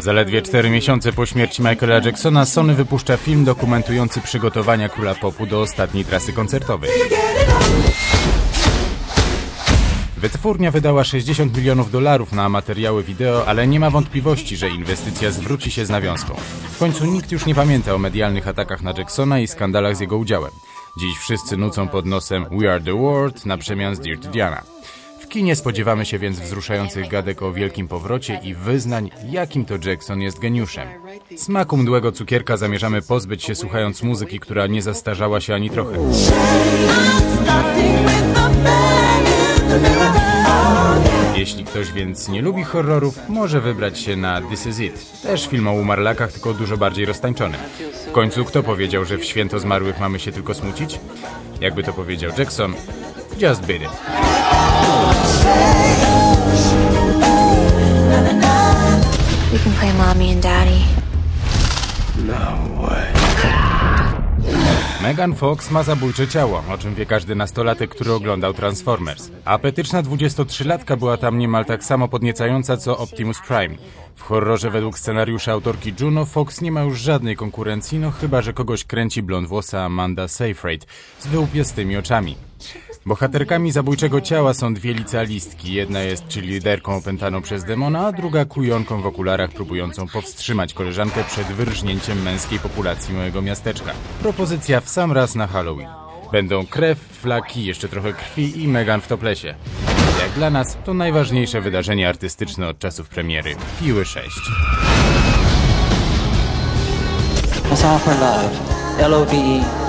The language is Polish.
Zaledwie cztery miesiące po śmierci Michaela Jacksona Sony wypuszcza film dokumentujący przygotowania króla popu do ostatniej trasy koncertowej. Wytwórnia wydała 60 milionów dolarów na materiały wideo, ale nie ma wątpliwości, że inwestycja zwróci się z nawiązką. W końcu nikt już nie pamięta o medialnych atakach na Jacksona i skandalach z jego udziałem. Dziś wszyscy nucą pod nosem We Are The World na przemian z Dirty Diana. Kinie spodziewamy się więc wzruszających gadek o wielkim powrocie i wyznań, jakim to Jackson jest geniuszem. Smaku mdłego cukierka zamierzamy pozbyć się słuchając muzyki, która nie zastarzała się ani trochę. Jeśli ktoś więc nie lubi horrorów, może wybrać się na This Is It. Też film o umarlakach, tylko dużo bardziej roztańczony. W końcu kto powiedział, że w święto zmarłych mamy się tylko smucić? Jakby to powiedział Jackson, just beat it. We can play mommy and daddy. Megan Fox ma zabójcze ciało, o czym wie każdy nastolatek, który oglądał Transformers. Apetyczna 23-latka była tam niemal tak samo podniecająca co Optimus Prime. W horrorze według scenariusza autorki Juno Fox nie ma już żadnej konkurencji, no chyba, że kogoś kręci blond włosa Amanda Seyfried z wyłupiastymi oczami. Bohaterkami zabójczego ciała są dwie licealistki. Jedna jest czyli liderką opętaną przez demona, a druga kujonką w okularach próbującą powstrzymać koleżankę przed wyrżnięciem męskiej populacji małego miasteczka. Propozycja w sam raz na Halloween. Będą krew, flaki, jeszcze trochę krwi i Megan w toplesie. Jak dla nas to najważniejsze wydarzenie artystyczne od czasów premiery Piły 6. What's all for love? L O V E.